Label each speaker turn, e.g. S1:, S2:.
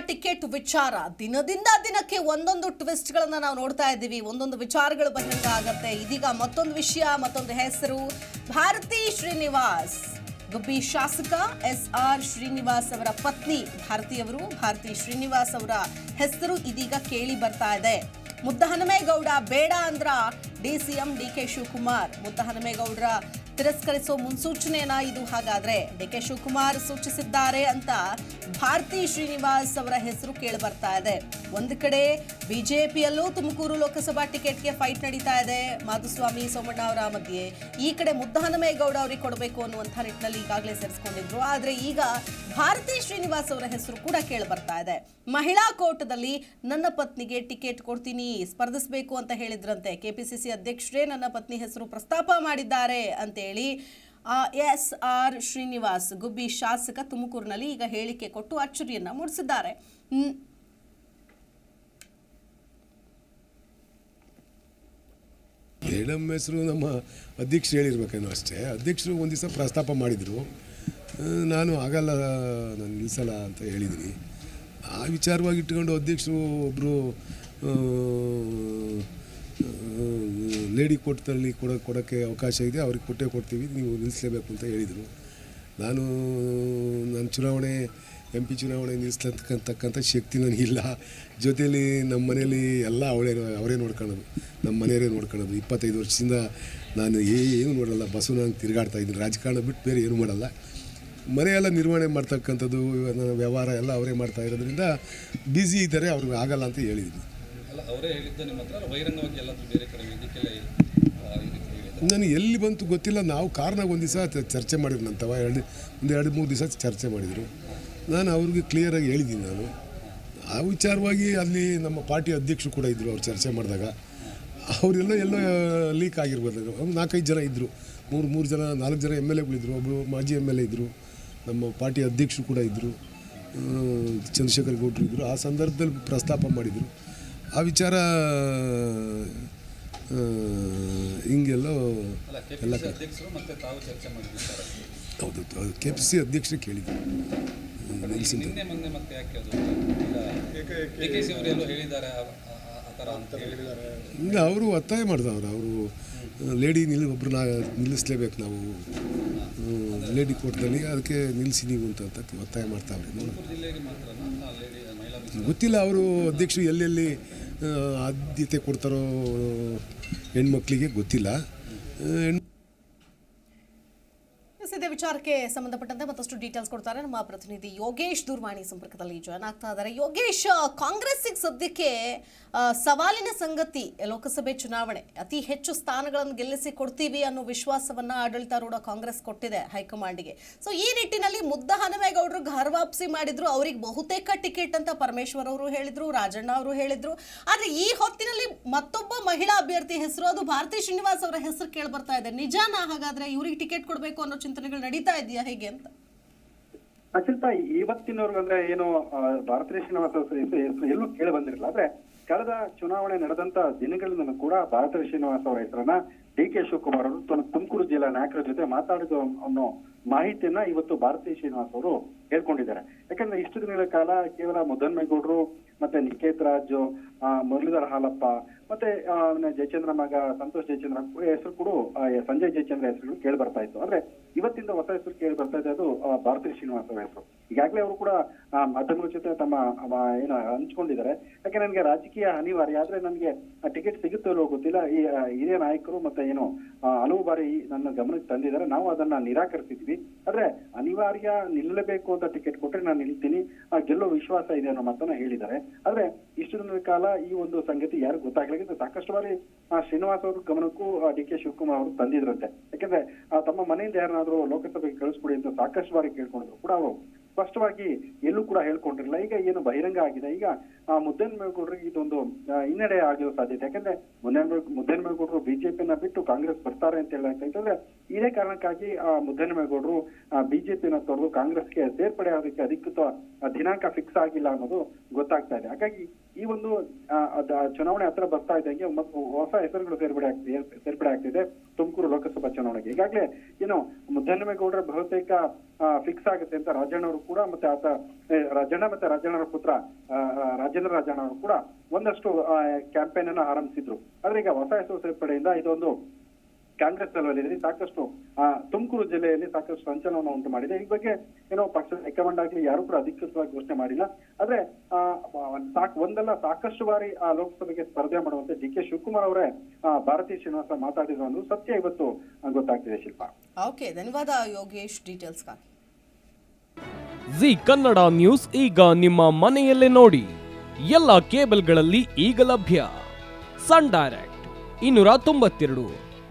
S1: Ticket ವಿಚಾರ. ದಿನದಿಂದ ದಿನಕ್ಕೆ ಒಂದೊಂದು ಟ್ವಿಸ್ಟ್ ಗಳನ್ನ ನಾವು ನೋಡ್ತಾ ಇದ್ದೀವಿ. ಒಂದೊಂದು ವಿಚಾರಗಳು ಬಹಿರಂಗ ಆಗತ್ತೆ. ಇದೀಗ ಮತ್ತೊಂದು ವಿಷಯ, ಮತ್ತೊಂದು ಹೆಸರು. ಭಾರತಿ ಶ್ರೀನಿವಾಸ್. ಗುಬ್ಬಿ ಶಾಸಕ ಎಸ್ ಆರ್ ಶ್ರೀನಿವಾಸ್ ಅವರ ಪತ್ನಿ ಭಾರತಿಯವರು, ಭಾರತಿ ಶ್ರೀನಿವಾಸ್ ಅವರ ಹೆಸರು ಇದೀಗ ಕೇಳಿ ಬರ್ತಾ ಇದೆ. ಮುದ್ದಹನುಮೇಗೌಡ ಬೇಡ ಅಂದ್ರ ಡಿಸಿಎಂ ಡಿ ಕೆ ಶಿವಕುಮಾರ್ ಮುದ್ದಹನುಮೇಗೌಡರ ತಿರಸ್ಕರಿಸೋ ಮುನ್ಸೂಚನೆಯನ್ನ ಇದು ಹಾಗಾದ್ರೆ. ಡಿಕೆ ಶಿವಕುಮಾರ್ ಸೂಚಿಸಿದ್ದಾರೆ ಅಂತ ಭಾರತಿ ಶ್ರೀನಿವಾಸ್ ಅವರ ಹೆಸರು ಕೇಳಿ ಬರ್ತಾ ಇದೆ. ಒಂದು ಕಡೆ ಬಿಜೆಪಿಯಲ್ಲೂ ತುಮಕೂರು ಲೋಕಸಭಾ ಟಿಕೆಟ್ಗೆ ಫೈಟ್ ನಡೀತಾ ಇದೆ. ಮಾಧುಸ್ವಾಮಿ ಸೋಮಣ್ಣ ಅವರ ಮಧ್ಯೆ ಈ ಕಡೆ ಮುದ್ದಹನುಮೇಗೌಡ ಅವರಿಗೆ ಕೊಡಬೇಕು ಅನ್ನುವಂಥ ನಿಟ್ಟಿನಲ್ಲಿ ಈಗಾಗಲೇ ಸೇರಿಸ್ಕೊಂಡಿದ್ರು. ಆದ್ರೆ ಈಗ ಭಾರತಿ ಶ್ರೀನಿವಾಸ್ ಅವರ ಹೆಸರು ಕೂಡ ಕೇಳಿ ಬರ್ತಾ ಇದೆ. ಮಹಿಳಾ ಕೋಟದಲ್ಲಿ ನನ್ನ ಪತ್ನಿಗೆ ಟಿಕೆಟ್ ಕೊಡ್ತೀನಿ, ಸ್ಪರ್ಧಿಸಬೇಕು ಅಂತ ಹೇಳಿದ್ರಂತೆ. ಕೆಪಿಸಿಸಿ ಅಧ್ಯಕ್ಷರೇ ನನ್ನ ಪತ್ನಿ ಹೆಸರು ಪ್ರಸ್ತಾಪ ಮಾಡಿದ್ದಾರೆ ಅಂತೇಳಿ ಎಸ್, ಆರ್, ಶ್ರೀನಿವಾಸ್ ಗುಬ್ಬಿ ಶಾಸಕ ತುಮಕೂರಿನಲ್ಲಿ ಈಗ ಹೇಳಿಕೆ ಕೊಟ್ಟು ಅಚ್ಚರಿಯನ್ನ ಮೂಡಿಸಿದ್ದಾರೆ.
S2: ಮೇಡಮ್ ಹೆಸರು ನಮ್ಮ ಅಧ್ಯಕ್ಷರು ಹೇಳಿರ್ಬೇಕೇನು ಅಷ್ಟೇ. ಅಧ್ಯಕ್ಷರು ಒಂದು ದಿವಸ ಪ್ರಸ್ತಾಪ ಮಾಡಿದರು. ನಾನು ಆಗಲ್ಲ, ನಾನು ನಿಲ್ಲಿಸಲ್ಲ ಅಂತ ಹೇಳಿದ್ದೀನಿ ಆ ವಿಚಾರವಾಗಿ ಇಟ್ಕೊಂಡು ಅಧ್ಯಕ್ಷರು ಒಬ್ಬರು ಲೇಡಿ ಕೋರ್ಟ್ನಲ್ಲಿ ಕೊಡ ಕೊಡೋಕ್ಕೆ ಅವಕಾಶ ಇದೆ, ಅವ್ರಿಗೆ ಕೊಟ್ಟೇ ಕೊಡ್ತೀವಿ, ನೀವು ನಿಲ್ಲಿಸಲೇಬೇಕು ಅಂತ ಹೇಳಿದರು. ನಾನು ನನ್ನ ಚುನಾವಣೆ ಎಂ ಪಿ ಚುನಾವಣೆ ನಿಲ್ಲಿಸ್ತಕ್ಕಂತಕ್ಕಂಥ ಶಕ್ತಿ ನನಗಿಲ್ಲ ಜೊತೆಯಲ್ಲಿ ನಮ್ಮ ಮನೇಲಿ ಎಲ್ಲ ಅವಳೇ, ಅವರೇ ನೋಡ್ಕೊಳ್ಳೋದು, ನಮ್ಮ ಮನೆಯವರೇ ನೋಡ್ಕೊಳ್ಳೋದು. ಇಪ್ಪತ್ತೈದು ವರ್ಷದಿಂದ ನಾನು ಏನು ನೋಡಲ್ಲ ಬಸ್ಸು ನಂಗೆ ತಿರುಗಾಡ್ತಾ ಇದ್ದೀನಿ. ರಾಜಕಾರಣ ಬಿಟ್ಟು ಬೇರೆ ಏನು ಮಾಡಲ್ಲ. ಮನೆಯೆಲ್ಲ ನಿರ್ವಹಣೆ ಮಾಡ್ತಕ್ಕಂಥದ್ದು, ನನ್ನ ವ್ಯವಹಾರ ಎಲ್ಲ ಅವರೇ ಮಾಡ್ತಾ ಇರೋದ್ರಿಂದ ಬ್ಯುಸಿ ಇದ್ದಾರೆ, ಅವ್ರಿಗೆ ಆಗಲ್ಲ ಅಂತ ಹೇಳಿದ್ದೀನಿ.
S3: ಅವರೇ ಹೇಳಿದ್ದು ನಿಮ್ಮ ಹತ್ರ ಬಹಿರಂಗವಾಗಿ ಎಲ್ಲಾದರೂ ಬೇರೆ ಕಡೆ ವೇದಿಕೆಲ್ಲ
S2: ನನಗೆ ಎಲ್ಲಿ ಬಂತು ಗೊತ್ತಿಲ್ಲ. ನಾವು ಕಾರ್ನಾಗ ಒಂದು ದಿವಸ ಚರ್ಚೆ ಮಾಡಿದ್ರು ನಂತವ. ಎರಡು, ಒಂದು ಎರಡು, ಮೂರು ದಿವಸ ಚರ್ಚೆ ಮಾಡಿದರು. ನಾನು ಅವ್ರಿಗೆ ಕ್ಲಿಯರಾಗಿ ಹೇಳಿದ್ದೀನಿ ನಾನು. ಆ ವಿಚಾರವಾಗಿ ಅಲ್ಲಿ ನಮ್ಮ ಪಾರ್ಟಿ ಅಧ್ಯಕ್ಷರು ಕೂಡ ಇದ್ದರು ಅವ್ರು ಚರ್ಚೆ ಮಾಡಿದಾಗ. ಅವರೆಲ್ಲ ಎಲ್ಲ ಲೀಕ್ ಆಗಿರ್ಬೋದು. ಒಂದು ನಾಲ್ಕೈದು ಜನ ಇದ್ದರು ಮೂರು ಮೂರು ಜನ, ನಾಲ್ಕು ಜನ ಎಂ ಎಲ್ ಎಗಳಿದ್ದರು ಒಬ್ಬರು ಮಾಜಿ ಎಂ ಎಲ್ ಎ ಇದ್ದರು ನಮ್ಮ ಪಾರ್ಟಿ ಅಧ್ಯಕ್ಷರು ಕೂಡ ಇದ್ದರು ಚಂದ್ರಶೇಖರ್ ಗೌಡ್ರು ಇದ್ದರು ಆ ಸಂದರ್ಭದಲ್ಲಿ ಪ್ರಸ್ತಾಪ ಮಾಡಿದರು. ಆ ವಿಚಾರ ಹಿಂಗೆಲ್ಲೋ ಎಲ್ಲ
S3: ಕೆಪಿಸಿ ಅಧ್ಯಕ್ಷರು ಮತ್ತೆ ತಾವು ಚರ್ಚೆ ಮಾಡಿದ್ದಾರೆ
S2: ಹೌದು ಕೆ ಪಿ ಸಿ ಅಧ್ಯಕ್ಷರು ಕೇಳಿದ್ರು
S3: ನಿನ್ನೆ ಮೊನ್ನೆ ಯಾಕೆ ಅದು? ಈಗ ಕೆ ಕೆ ಸಿ ಅವರು ಎಲ್ಲೋ ಹೇಳಿದ್ದಾರೆ ಆ- ಆ- ಆ ಥರ
S2: ಇಲ್ಲ ಅವರು ಒತ್ತಾಯ ಮಾಡಿದವ್ರು. ಅವರು ಲೇಡಿ ನಿಲ್ ಒಬ್ಬರನ್ನ ನಿಲ್ಲಿಸ್ಲೇಬೇಕು ನಾವು. ಲೇಡಿ ಕೋರ್ಟ್ದಲ್ಲಿ ಅದಕ್ಕೆ ನಿಲ್ಲಿಸಿ ನೀವು ಅಂತ ಒತ್ತಾಯ ಮಾಡ್ತಾವ್ರೆ ಗೊತ್ತಿಲ್ಲ ಅವರು ಅಧ್ಯಕ್ಷರು ಎಲ್ಲೆಲ್ಲಿ ಆದ್ಯತೆ ಕೊಡ್ತಾರೋ ಹೆಣ್ಮಕ್ಳಿಗೆ ಗೊತ್ತಿಲ್ಲ. ಆ,
S1: ಇದೇ ವಿಚಾರಕ್ಕೆ ಸಂಬಂಧಪಟ್ಟಂತೆ ಮತ್ತಷ್ಟು ಡೀಟೇಲ್ಸ್ ಕೊಡ್ತಾರೆ ನಮ್ಮ ಪ್ರತಿನಿಧಿ ಯೋಗೇಶ್ ದೂರವಾಣಿ ಸಂಪರ್ಕದಲ್ಲಿ ಜಾಯ್ನ್ ಆಗ್ತಾ ಇದ್ದಾರೆ. ಯೋಗೇಶ್ ಕಾಂಗ್ರೆಸ್ಸಿಗೆ ಸದ್ಯಕ್ಕೆ ಸವಾಲಿನ ಸಂಗತಿ ಲೋಕಸಭೆ ಚುನಾವಣೆ, ಅತಿ ಹೆಚ್ಚು ಸ್ಥಾನಗಳನ್ನು ಗೆಲ್ಲಿಸಿ ಕೊಡ್ತೀವಿ ಅನ್ನೋ ವಿಶ್ವಾಸವನ್ನ ಆಡಳಿತಾರೂಢ ಕಾಂಗ್ರೆಸ್ ಕೊಟ್ಟಿದೆ ಹೈಕಮಾಂಡ್ಗೆ. ಸೊ ಈ ನಿಟ್ಟಿನಲ್ಲಿ ಮುದ್ದ ಹನುಮೇಗೌಡರು ವಾಪಸಿ ಮಾಡಿದ್ರು, ಅವ್ರಿಗೆ ಬಹುತೇಕ ಟಿಕೆಟ್ ಅಂತ ಪರಮೇಶ್ವರ್ ಅವರು ಹೇಳಿದ್ರು, ರಾಜಣ್ಣ ಅವರು ಹೇಳಿದ್ರು. ಆದ್ರೆ ಈ ಹೊತ್ತಿನಲ್ಲಿ ಮತ್ತೊಬ್ಬ ಮಹಿಳಾ ಅಭ್ಯರ್ಥಿ ಹೆಸರು, ಅದು ಭಾರತಿ ಶ್ರೀನಿವಾಸ್ ಅವರ ಹೆಸರು ಕೇಳಿ ಬರ್ತಾ ಇದೆ. ನಿಜಾನ ಹಾಗಾದ್ರೆ ಇವ್ರಿಗೆ ಟಿಕೆಟ್ ಕೊಡಬೇಕು ಅನ್ನೋ ಚಿಂತನೆಗಳು ನಡೀತಾ ಇದೆಯಾ ಹೇಗೆ ಅಂತ?
S4: ಅಚಿಂತ ಇವತ್ತಿನವರೆಗೂ ಅಂದ್ರೆ ಏನು ಭಾರತ ಭಾರತೀಯ ಶ್ರೀನಿವಾಸ ಎಲ್ಲೂ ಕೇಳಿ ಬಂದಿರಲಿಲ್ಲ. ಆದ್ರೆ ಕಳೆದ ಚುನಾವಣೆ ನಡೆದಂತ ದಿನಗಳಿಂದ ಕೂಡ ಭಾರತ ಶ್ರೀನಿವಾಸ ಅವರ ಹೆಸರನ್ನ ಡಿ ಕೆ ಶಿವಕುಮಾರ್ ಅವರು ತನ್ನ ತುಮಕೂರು ಜಿಲ್ಲಾ ನಾಯಕರ ಜೊತೆ ಮಾತಾಡಿದ ಅನ್ನೋ ಮಾಹಿತಿಯನ್ನ ಇವತ್ತು ಭಾರತೀಯ ಶ್ರೀನಿವಾಸ ಅವರು ಹೇಳ್ಕೊಂಡಿದ್ದಾರೆ. ಯಾಕಂದ್ರೆ ಇಷ್ಟು ದಿನಗಳ ಕಾಲ ಕೇವಲ ಮುದ್ದನ್ಮೇಗೌಡರು ಮತ್ತೆ ನಿಕೇತ್ ರಾಜು ಮುರಳೀಧರ ಹಾಲಪ್ಪ ಮತ್ತೆ ಅವನ ಜಯಚಂದ್ರ ಮಗ ಸಂತೋಷ್ ಜಯಚಂದ್ರ ಹೆಸರು ಕೂಡ ಸಂಜಯ್ ಜಯಚಂದ್ರ ಹೆಸರುಗಳು ಕೇಳಿ ಬರ್ತಾ ಇತ್ತು. ಅಂದ್ರೆ ಇವತ್ತಿಂದ ಹೊಸ ಹೆಸರು ಕೇಳಿ ಬರ್ತಾ ಇದೆ ಅದು ಭಾರತೀ ಭಾರತೀಯ ಶ್ರೀನಿವಾಸ ಹೆಸರು. ಈಗಾಗಲೇ ಅವರು ಕೂಡ ಮಾಧ್ಯಮಗಳ ಜೊತೆ ತಮ್ಮ ಏನು, ಹಂಚ್ಕೊಂಡಿದ್ದಾರೆ. ಯಾಕೆ ನನಗೆ ರಾಜಕೀಯ ಅನಿವಾರ್ಯ ಆದ್ರೆ ನನಗೆ ಟಿಕೆಟ್ ಸಿಗುತ್ತೋ ಇಲ್ಲೋ ಗೊತ್ತಿಲ್ಲ. ಈ ಹಿರಿಯ ನಾಯಕರು ಮತ್ತೆ ಏನು ಹಲವು ಬಾರಿ ನನ್ನ ಗಮನಕ್ಕೆ ತಂದಿದ್ದಾರೆ. ನಾವು ಅದನ್ನ ನಿರಾಕರಿಸಿದ್ವಿ. ಆದ್ರೆ ಅನಿವಾರ್ಯ ನಿಲ್ಲಬೇಕು ಅಂತ ಟಿಕೆಟ್ ಕೊಟ್ರೆ ನಾನು ನಿಲ್ತೀನಿ. ಗೆಲ್ಲೋ ವಿಶ್ವಾಸ ಇದೆ ಅನ್ನೋ ಮಾತನ್ನ ಹೇಳಿದ್ದಾರೆ. ಆದ್ರೆ ಇಷ್ಟು ದಿನದ ಕಾಲ ಈ ಒಂದು ಸಂಗತಿ ಯಾರು ಗೊತ್ತಾಗ್ಲಿಕ್ಕೆ ಸಾಕಷ್ಟು ಬಾರಿ ಶ್ರೀನಿವಾಸ್ ಅವ್ರ ಗಮನಕ್ಕೂ ಡಿ ಕೆ ಶಿವಕುಮಾರ್ ಅವರು ತಂದಿದ್ರಂತೆ. ಯಾಕಂದ್ರೆ ತಮ್ಮ ಮನೆಯಿಂದ ಯಾರನ್ನಾದ್ರೂ ಲೋಕಸಭೆಗೆ ಕಳಿಸ್ಕೊಡಿ ಅಂತ ಸಾಕಷ್ಟು ಬಾರಿ ಕೇಳ್ಕೊಂಡಿದ್ರು ಕೂಡ ಅವರು. ಸ್ಪಷ್ಟವಾಗಿ ಎಲ್ಲೂ ಕೂಡ ಹೇಳ್ಕೊಂಡಿರಲಿಲ್ಲ. ಈಗ ಏನು ಬಹಿರಂಗ ಆಗಿದೆ. ಈಗ ಮುದ್ದನ್ಮೇಗೌಡರಿಗೆ ಇದೊಂದು ಹಿನ್ನಡೆ ಆಗಿರೋ ಸಾಧ್ಯತೆ. ಯಾಕಂದ್ರೆ ಮುದ್ದನ್ಮೇ, ಮುದ್ದನ್ಮೇಗೌಡರು ಬಿಜೆಪಿನ ಬಿಟ್ಟು ಕಾಂಗ್ರೆಸ್ ಬರ್ತಾರೆ ಅಂತ ಹೇಳಕ್ಕಾಯ್ತಂದ್ರೆ ಇದೇ ಕಾರಣಕ್ಕಾಗಿ, ಆ, ಮುದ್ದನ್ಮೇಗೌಡರು ಬಿಜೆಪಿನ ತೊರೆದು ಕಾಂಗ್ರೆಸ್ಗೆ ಸೇರ್ಪಡೆ ಆಗೋದಕ್ಕೆ ಅಧಿಕೃತ ದಿನಾಂಕ ಫಿಕ್ಸ್ ಆಗಿಲ್ಲ ಅನ್ನೋದು ಗೊತ್ತಾಗ್ತಾ ಇದೆ. ಹಾಗಾಗಿ ಈ ಒಂದು ಚುನಾವಣೆ ಹತ್ರ ಬರ್ತಾ ಇದ್ದಂಗೆ ಮತ್ತು ಹೊಸ ಹೆಸರುಗಳು ಸೇರ್ಪಡೆ ಆಗ್ತಿದೆ ಸೇರ್ಪಡೆ ಆಗ್ತಿದೆ ತುಮಕೂರು ಲೋಕಸಭಾ ಚುನಾವಣೆಗೆ. ಈಗಾಗಲೇ ಏನು ಮುದ್ದಹನುಮೇಗೌಡರ ಬಹುತೇಕ ಫಿಕ್ಸ್ ಆಗುತ್ತೆ ಅಂತ ರಾಜಣ್ಣ ಅವರು ಕೂಡ ಮತ್ತೆ ಆತ ರಾಜಣ್ಣ ಮತ್ತೆ ರಾಜಣ್ಣವರ ಪುತ್ರ ರಾಜೇಂದ್ರ ರಾಜಣ್ಣ ಅವರು ಕೂಡ ಒಂದಷ್ಟು ಕ್ಯಾಂಪೇನ್ ಅನ್ನು ಆರಂಭಿಸಿದ್ರು. ಆದ್ರೆ ಈಗ ಹೊಸ ಹೆಸರು ಸೇರ್ಪಡೆಯಿಂದ ಇದೊಂದು ಕಾಂಗ್ರೆಸ್ ಚಳವಳಿಯಲ್ಲಿ ಸಾಕಷ್ಟು ಆ, ತುಮಕೂರು ಜಿಲ್ಲೆಯಲ್ಲಿ ಸಾಕಷ್ಟು ಸಂಚಲನವನ್ನು ಉಂಟು ಮಾಡಿದೆ. ಈ ಬಗ್ಗೆ ಏನೋ ಪಕ್ಷದ ಹೈಕಮಾಂಡ್ ಆಗಲಿ ಯಾರು ಕೂಡ ಅಧಿಕೃತವಾಗಿ ಘೋಷಣೆ ಮಾಡಿಲ್ಲ. ಆದ್ರೆ ಆ, ಸಾಕ್ ಒಂದಲ್ಲ ಸಾಕಷ್ಟು ಬಾರಿ ಆ ಲೋಕಸಭೆಗೆ ಸ್ಪರ್ಧೆ ಮಾಡುವಂತೆ ಡಿ ಕೆ ಶಿವಕುಮಾರ್ ಅವರೇ ಭಾರತೀಯ ಭಾರತಿ ಶ್ರೀನಿವಾಸ ಮಾತಾಡಿದ್ರು ಅನ್ನೋದು ಸತ್ಯ ಇವತ್ತು ಗೊತ್ತಾಗ್ತಿದೆ ಶಿಲ್ಪ.
S1: ಓಕೆ ಧನ್ಯವಾದ ಯೋಗೇಶ್ ಡೀಟೇಲ್ಸ್ಗಾಗಿ.
S5: ಜಿ ಕನ್ನಡ ನ್ಯೂಸ್ ಈಗ ನಿಮ್ಮ ಮನೆಯಲ್ಲೇ ನೋಡಿ. ಎಲ್ಲ ಕೇಬಲ್ಗಳಲ್ಲಿ ಈಗ ಲಭ್ಯ. ಸನ್ ಡೈರೆಕ್ಟ್ ಇನ್ನೂರ ತೊಂಬತ್ತೆರಡು.